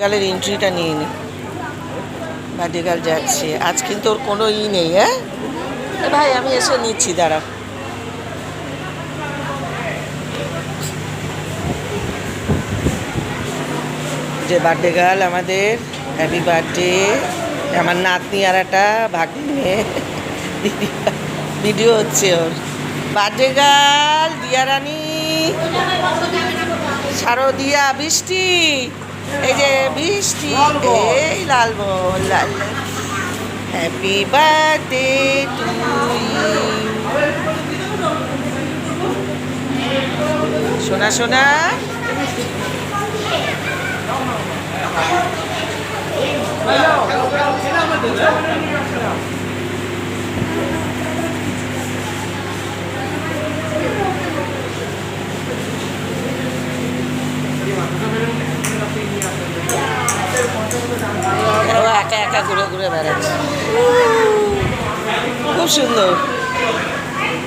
গালের এন্ট্রিটা নিয়ে নি। গার্ল যাচ্ছে। আজ কিন্তু ওর কোনো ই নেই হ্যাঁ? ভাই, আমি এসে নিচ্ছি, দাঁড়াও। যে বার্থডে গার্ল আমাদের হ্যাপি বার্থডে আমার নাতনি আর একটা ভাগ্নে ভিডিও হচ্ছে ওর। Birthday girl দিয়ারানি। শারদিয়া বৃষ্টি। এই লালমোহন লাল হ্যাপি বার্থডে টু সোনা সোনা ও একা একা ঘুরে ঘুরে বেড়াচ্ছে। খুব সুন্দর।